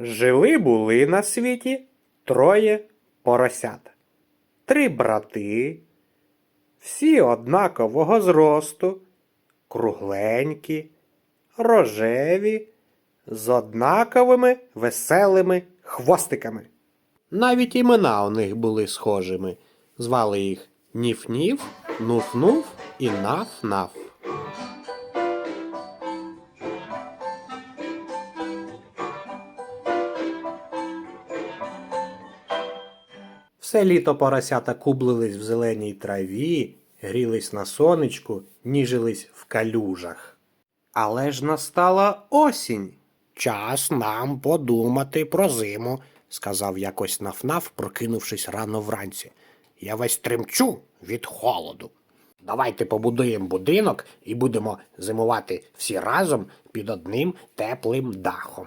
Жили були на світі троє поросят. Три брати, всі однакового зросту, кругленькі, рожеві, з однаковими веселими хвостиками. Навіть імена у них були схожими. Звали їх Ніф-Ніф, Нуф-Нуф і Наф-Наф. Все літо поросята кублились в зеленій траві, грілись на сонечку, ніжились в калюжах. Але ж настала осінь. Час нам подумати про зиму, сказав якось нафнаф, прокинувшись рано вранці. Я весь тремчу від холоду. Давайте побудуємо будинок і будемо зимувати всі разом під одним теплим дахом.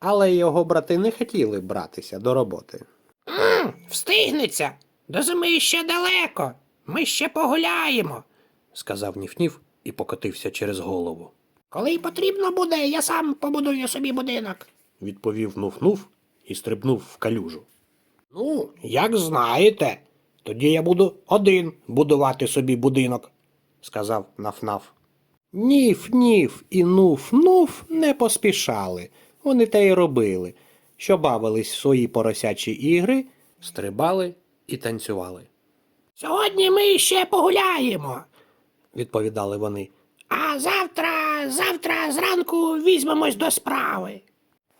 Але його брати не хотіли братися до роботи. Встигнеться. До зими ще далеко. Ми ще погуляємо. сказав Ніф-Ніф і покотився через голову. Коли потрібно буде, я сам побудую собі будинок. Відповів Нуф-Нуф і стрибнув в калюжу. Ну, як знаєте, тоді я буду один будувати собі будинок, сказав Наф-Наф. Ніф-Ніф і Нуф-Нуф не поспішали. Вони те й робили, що бавились в свої поросячі ігри, стрибали і танцювали, Сьогодні ми ще погуляємо. відповідали вони. А завтра, завтра зранку візьмемось до справи.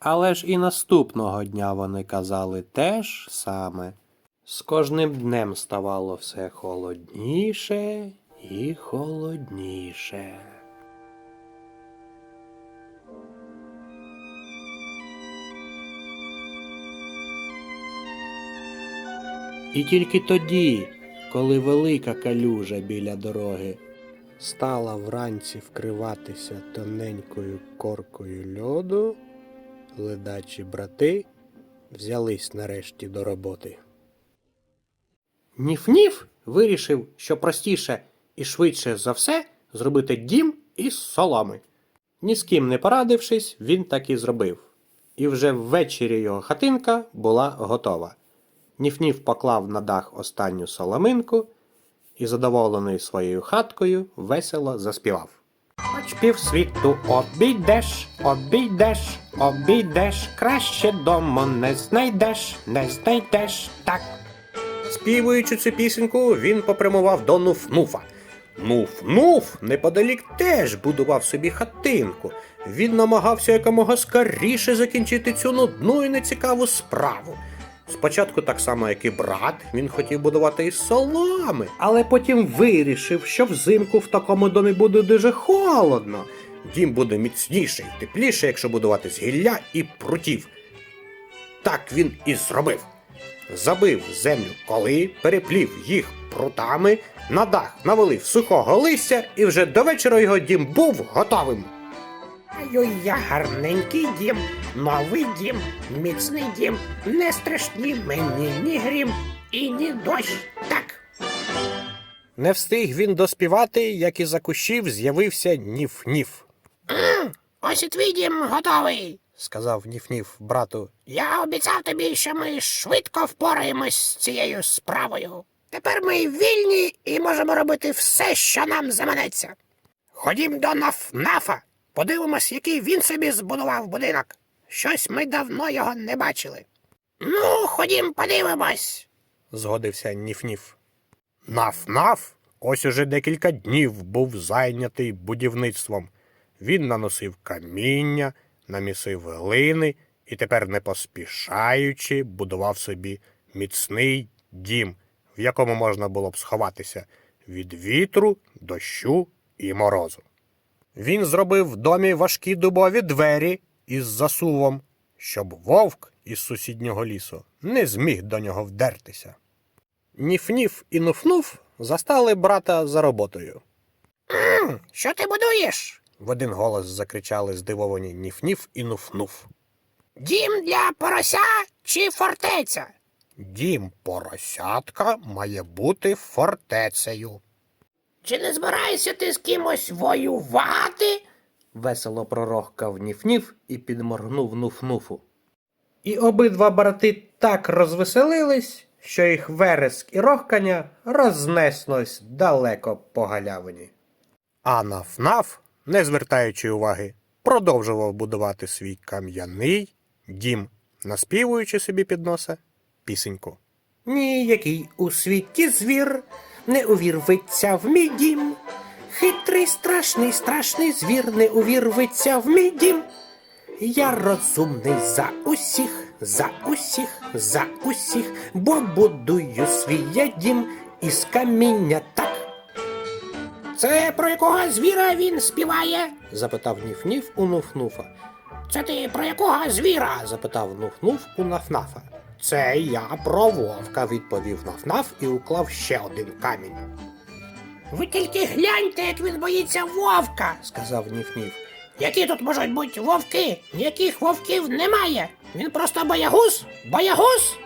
Але ж і наступного дня вони казали те ж саме. З кожним днем ставало все холодніше і холодніше. І тільки тоді, коли велика калюжа біля дороги стала вранці вкриватися тоненькою коркою льоду, ледачі брати взялись нарешті до роботи. Ніф-ніф вирішив, що простіше і швидше за все зробити дім із соломи. Ні з ким не порадившись, він так і зробив. І вже ввечері його хатинка була готова. Ніф-ніф поклав на дах останню соломинку і, задоволений своєю хаткою, весело заспівав. Хоч півсвіту обійдеш, обійдеш, обійдеш, краще дому не знайдеш, не знайдеш так. Співуючи цю пісеньку, він попрямував до Нуф-Нуфа. Нуф-Нуф неподалік теж будував собі хатинку. Він намагався якомога скоріше закінчити цю нудну і нецікаву справу. Спочатку, так само, як і брат, він хотів будувати із соломи, але потім вирішив, що взимку в такому домі буде дуже холодно. Дім буде міцніше і тепліше, якщо будувати з гілля і прутів. Так він і зробив. Забив землю коли, переплів їх прутами, на дах навалив сухого листя, і вже до вечора його дім був готовим. Ой, я гарненький дім, новий дім, міцний дім, не страшні мені ні грім і ні дощ. Так. Не встиг він доспівати, як із за кущів з'явився Ніф-Ніф, Ось і твій дім готовий. сказав Ніф-Ніф брату. Я обіцяв тобі, що ми швидко впораємось з цією справою. Тепер ми вільні і можемо робити все, що нам заманеться. Ходім до Наф-Нафа, подивимось, який він собі збудував будинок. Щось ми давно його не бачили. Ну, ходім, подивимось. згодився Ніф-Ніф. Наф-наф ось уже декілька днів був зайнятий будівництвом. Він наносив каміння, намісив глини і тепер, не поспішаючи, будував собі міцний дім, в якому можна було б сховатися від вітру, дощу і морозу. Він зробив в домі важкі дубові двері із засувом, щоб вовк із сусіднього лісу не зміг до нього вдертися. Ніф-ніф і нуф-нуф застали брата за роботою. Що ти будуєш? В один голос закричали здивовані Ніф-ніф і нуф-нуф. Дім для порося чи фортеця? Дім поросятка має бути фортецею. Чи не збираєшся ти з кимось воювати? Весело пророхкав Ніф-ніф і підморгнув нуф-нуфу. І обидва брати так розвеселились, що їх вереск і рохкання рознеслось далеко по галявині. А наф-наф, не звертаючи уваги, продовжував будувати свій кам'яний дім, наспівуючи собі під носа пісеньку. Ніякий у світі звір не увірветься в мій дім. Хитрий, страшний, страшний звір не увірветься в мій дім. Я розумний за усіх, за усіх, за усіх, бо будую свій я дім із каміння так. Це про якого звіра він співає? запитав Ніф-Ніф у Нуф-Нуфа. Це ти про якого звіра? запитав Нуф-Нуф у Наф-Нафа. Це я про вовка, відповів Наф-Наф і уклав ще один камінь, Ви тільки гляньте, як він боїться вовка. сказав Ніф-Ніф. Які тут можуть бути вовки? Ніяких вовків немає. Він просто боягуз? Боягуз?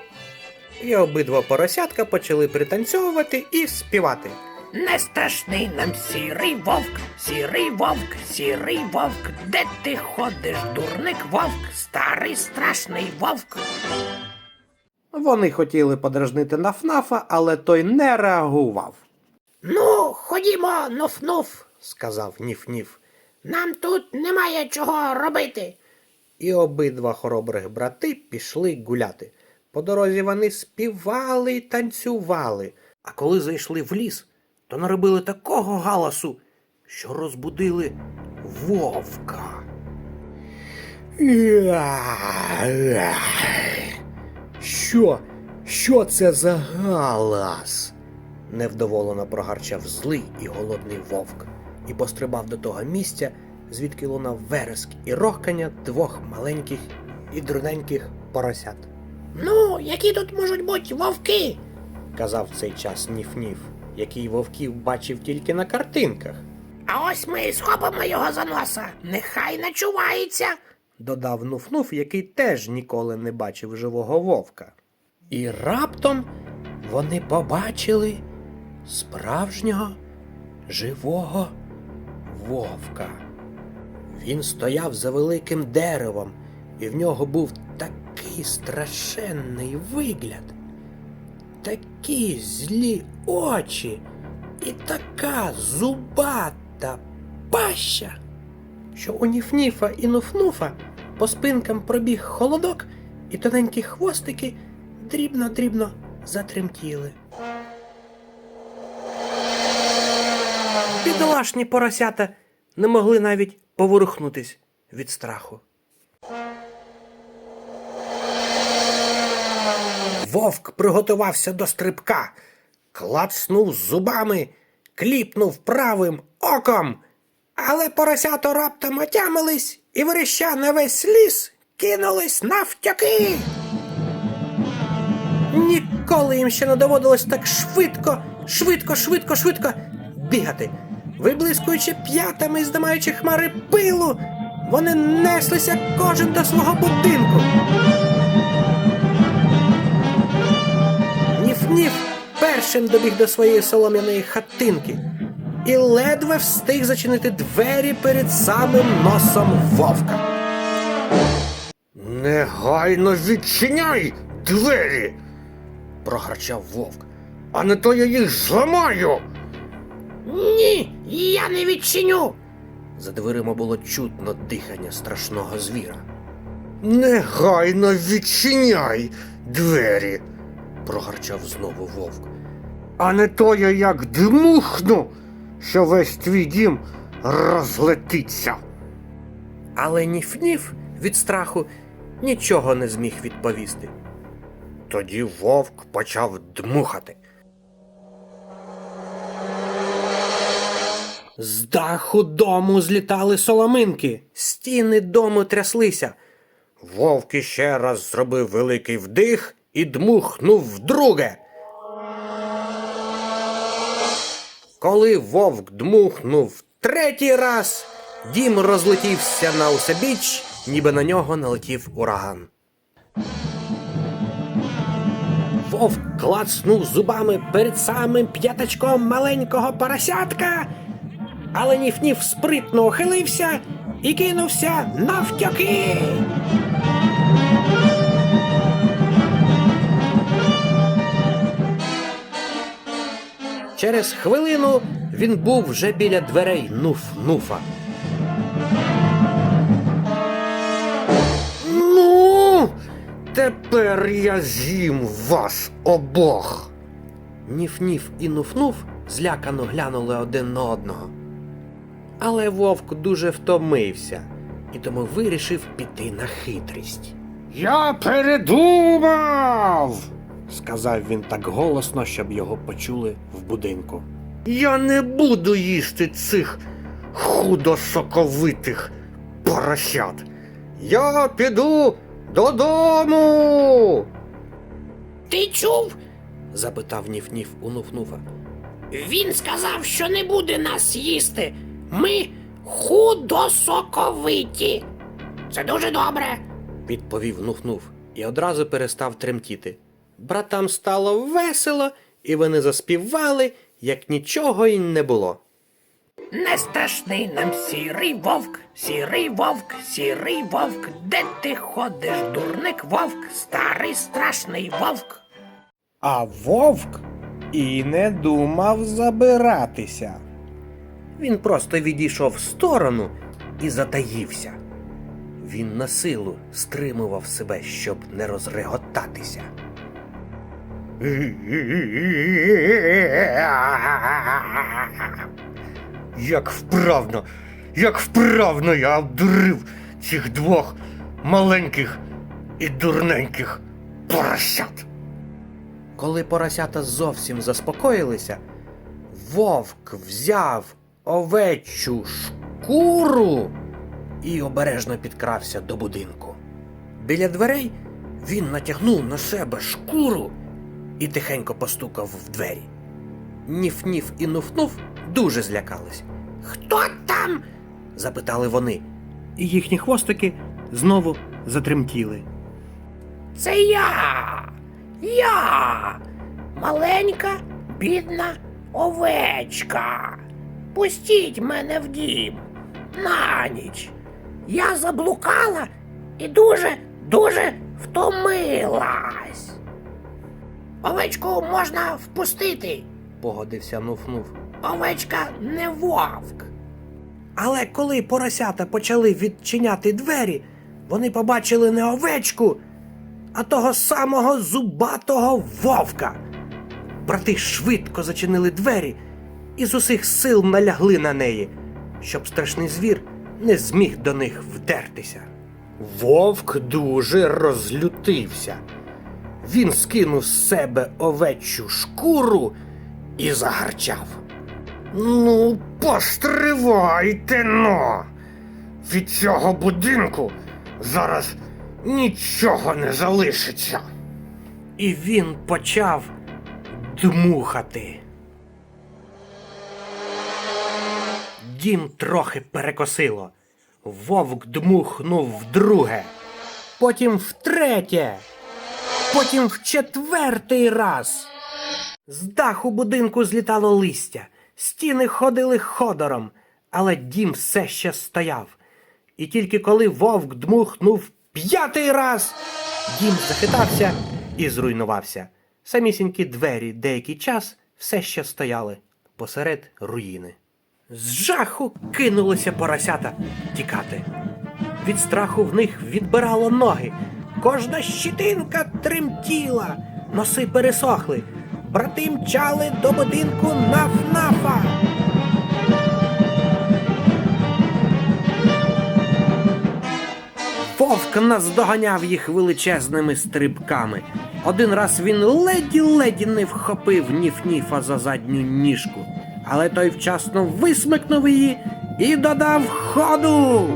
І обидва поросятка почали пританцьовувати і співати. Не страшний нам сірий вовк, сірий вовк, сірий вовк. Де ти ходиш, дурник вовк, старий страшний вовк. Вони хотіли подражнити Наф-Нафа, але той не реагував, Ну, ходімо, нуф-нуф. сказав Ніф-Ніф. Нам тут немає чого робити. І обидва хоробрих брати пішли гуляти. По дорозі вони співали й танцювали. А коли зайшли в ліс, то наробили такого галасу, що розбудили вовка. Що? Що це за галас? невдоволено прогарчав злий і голодний вовк і пострибав до того місця, звідки лунав вереск і рохкання двох маленьких і дурненьких поросят. Ну, які тут можуть бути вовки? казав в цей час Ніф-Ніф, який вовків бачив тільки на картинках, А ось ми і схопимо його за носа. Нехай начувається. Додав Нуф-Нуф, який теж ніколи не бачив живого вовка. І раптом вони побачили справжнього живого вовка. Він стояв за великим деревом, і в нього був такий страшенний вигляд, такі злі очі і така зубата паща, що у Ніфніфа і Нуфнуфа по спинкам пробіг холодок, і тоненькі хвостики дрібно-дрібно затремтіли. Бідолашні поросята не могли навіть поворухнутись від страху. Вовк приготувався до стрибка, клацнув зубами, кліпнув правим оком. Але поросята раптом отямились і вереща на весь ліс кинулись навтяки. Ніколи їм ще не доводилось так швидко, швидко, швидко, швидко бігати. Виблискуючи п'ятами і здимаючи хмари пилу, вони неслися кожен до свого будинку. Ніф-ніф першим добіг до своєї солом'яної хатинки і ледве встиг зачинити двері перед самим носом вовка. Негайно відчиняй двері. прогарчав вовк. А не то я їх зламаю. Ні, я не відчиню. За дверима було чутно дихання страшного звіра. Негайно відчиняй двері, прогарчав знову вовк. А не то я як дмухну, що весь твій дім розлетиться. Але Ніф-Ніф від страху нічого не зміг відповісти. Тоді вовк почав дмухати. З даху дому злітали соломинки, стіни дому тряслися. Вовк іще раз зробив великий вдих і дмухнув вдруге. Коли вовк дмухнув третій раз, дім розлетівся на усебіч, ніби на нього налетів ураган. Вовк клацнув зубами перед самим п'ятачком маленького поросятка, але Ніф-Ніф спритно ухилився і кинувся навтьоки. Через хвилину він був вже біля дверей Нуф-Нуфа. Ну, тепер я з'їм вас обох. Ніф-ніф і Нуф-Нуф злякано глянули один на одного. Але вовк дуже втомився і тому вирішив піти на хитрість. Я передумав. Сказав він так голосно, щоб його почули в будинку. Я не буду їсти цих худосоковитих поросят. Я піду додому. Ти чув? запитав Ніф-Ніф у Нуф-Нуфа. Він сказав, що не буде нас їсти. Ми худосоковиті. Це дуже добре. Відповів Нуф-Нуф і одразу перестав тремтіти. Братам стало весело, і вони заспівали, як нічого й не було. Не страшний нам сірий вовк, сірий вовк, сірий вовк. Де ти ходиш, дурник вовк, старий страшний вовк. А вовк і не думав забиратися. Він просто відійшов в сторону і затаївся. Він на силу стримував себе, щоб не розреготатися. Як вправно, як вправно я обдурив цих двох маленьких і дурненьких поросят. Коли поросята зовсім заспокоїлися, вовк взяв овечу шкуру і обережно підкрався до будинку. Біля дверей він натягнув на себе шкуру і тихенько постукав в двері. Ніф-ніф і нуф-нуф дуже злякались. Хто там? запитали вони, і їхні хвостики знову затремтіли. Це я. Я. Маленька, бідна овечка. Пустіть мене в дім. На ніч. Я заблукала і дуже, дуже втомилась. Овечку можна впустити. Погодився нуф-нуф. Овечка не вовк. Але коли поросята почали відчиняти двері, вони побачили не овечку, а того самого зубатого вовка. Брати швидко зачинили двері і з усіх сил налягли на неї, щоб страшний звір не зміг до них вдертися. Вовк дуже розлютився. Він скинув з себе овечу шкуру і загарчав. Ну, постривайте но. Від цього будинку зараз нічого не залишиться. І він почав дмухати. Дім трохи перекосило. Вовк дмухнув вдруге, потім втретє, потім в четвертий раз. З даху будинку злітало листя, стіни ходили ходором, але дім все ще стояв. І тільки коли вовк дмухнув п'ятий раз, дім захитався і зруйнувався. Самісінькі двері деякий час все ще стояли посеред руїни. З жаху кинулися поросята тікати. Від страху в них відбирало ноги. Кожна щитинка тремтіла, носи пересохли. Брати мчали до будинку наф-нафа. Вовк наздоганяв їх величезними стрибками. Один раз він леді-леді не вхопив ніф-ніфа за задню ніжку, але той вчасно висмикнув її і додав ходу.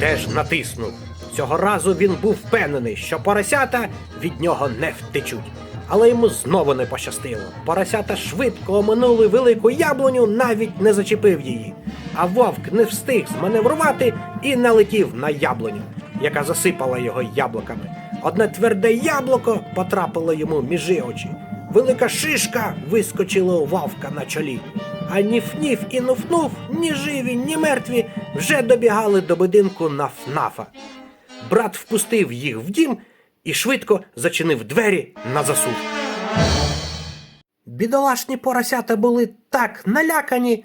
Теж натиснув. Цього разу він був впевнений, що поросята від нього не втечуть. Але йому знову не пощастило. Поросята швидко оминули велику яблуню, навіть не зачепив її. А вовк не встиг зманеврувати і налетів на яблуню, яка засипала його яблуками. Одне тверде яблуко потрапило йому між очі. Велика шишка вискочила у вовка на чолі. А ніф-ніф і нуф-нуф, ні живі, ні мертві, вже добігали до будинку наф-нафа. Брат впустив їх в дім і швидко зачинив двері на засув. Бідолашні поросята були так налякані,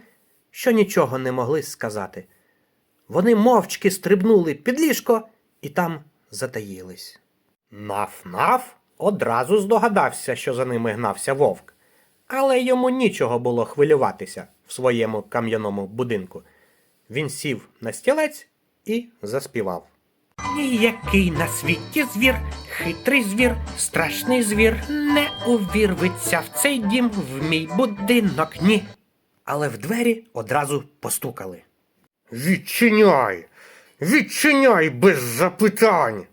що нічого не могли сказати. Вони мовчки стрибнули під ліжко і там затаїлись. Наф-наф одразу здогадався, що за ними гнався вовк, але йому нічого було хвилюватися в своєму кам'яному будинку. Він сів на стілець і заспівав. Ніякий на світі звір, хитрий звір, страшний звір, не увірветься в цей дім, в мій будинок, ні. Але в двері одразу постукали. Відчиняй! Відчиняй без запитань!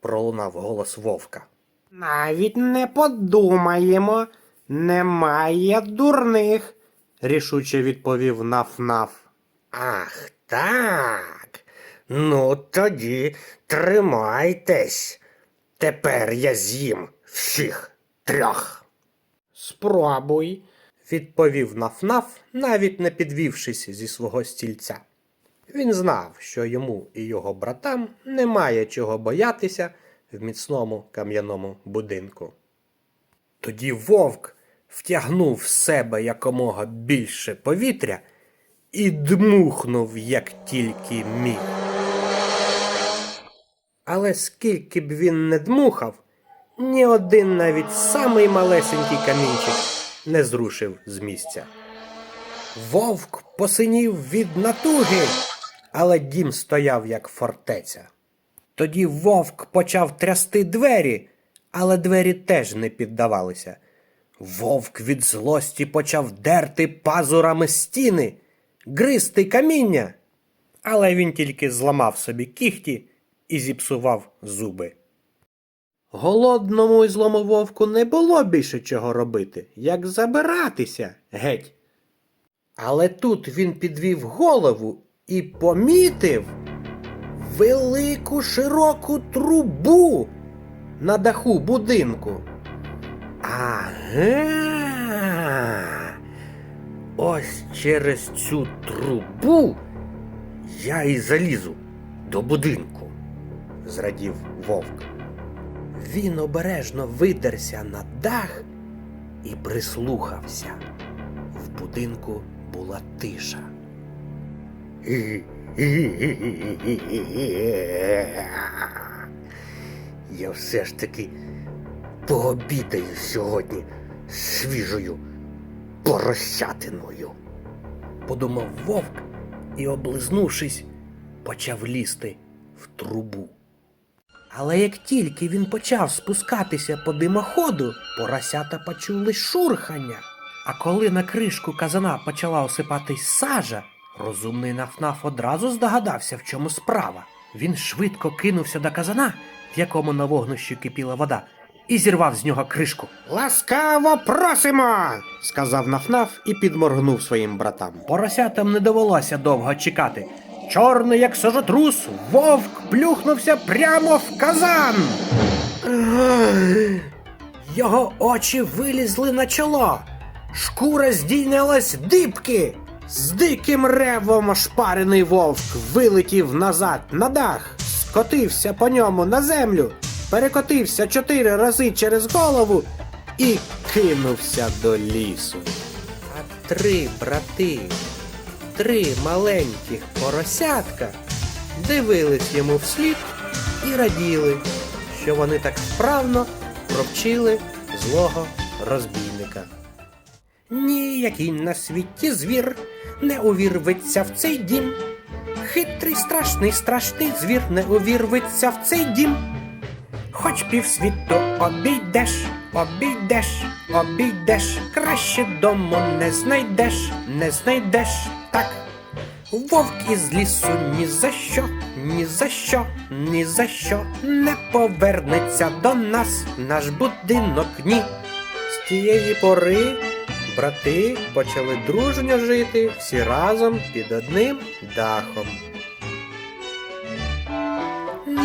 Пролунав голос вовка. Навіть не подумаємо, немає дурних. рішуче відповів Наф-Наф. Ах, так. Ну тоді тримайтесь. Тепер я з'їм всіх трьох. Спробуй. відповів Наф-Наф, навіть не підвівшись зі свого стільця. Він знав, що йому і його братам немає чого боятися в міцному кам'яному будинку. Тоді вовк втягнув в себе якомога більше повітря і дмухнув, як тільки міг. Але скільки б він не дмухав, ні один навіть самий малесенький камінчик не зрушив з місця. Вовк посинів від натуги, але дім стояв як фортеця. Тоді вовк почав трясти двері, але двері теж не піддавалися. Вовк від злості почав дерти пазурами стіни, гризти каміння, але він тільки зламав собі кіхті і зіпсував зуби. Голодному і злому вовку не було більше чого робити, як забиратися геть. Але тут він підвів голову і помітив велику широку трубу на даху будинку. Ага. Ось через цю трубу я і залізу до будинку, зрадів вовк. Він обережно видерся на дах і прислухався. В будинку була тиша. Я все ж таки пообідаю сьогодні свіжою поросятиною. Подумав вовк і, облизнувшись, почав лізти в трубу. Але як тільки він почав спускатися по димоходу, поросята почули шурхання. А коли на кришку казана почала осипатись сажа, розумний нафнаф одразу здогадався, в чому справа. Він швидко кинувся до казана, в якому на вогнищі кипіла вода, і зірвав з нього кришку. Ласкаво просимо. сказав Нафнаф і підморгнув своїм братам. Поросятам не довелося довго чекати. Чорний, як сажотрус, вовк плюхнувся прямо в казан. Його очі вилізли на чоло. Шкура здійнялась дибки. З диким ревом ошпарений вовк вилетів назад на дах, скотився по ньому на землю, перекотився чотири рази через голову і кинувся до лісу. А три брати, три маленьких поросятка дивились йому вслід і раділи, що вони так вправно провчили злого розбійника. Ніякий на світі звір не увірветься в цей дім. Хитрий, страшний, страшний звір не увірветься в цей дім. Хоч півсвіту обійдеш, обійдеш, обійдеш, краще дому не знайдеш, не знайдеш так. Вовк із лісу ні за що, ні за що, ні за що не повернеться до нас, наш будинок ні. З тієї пори брати почали дружньо жити всі разом під одним дахом.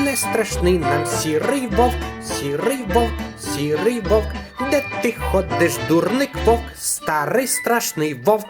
Не страшний нам сірий вовк, сірий вовк, сірий вовк, де ти ходиш, дурник вовк, старий страшний вовк.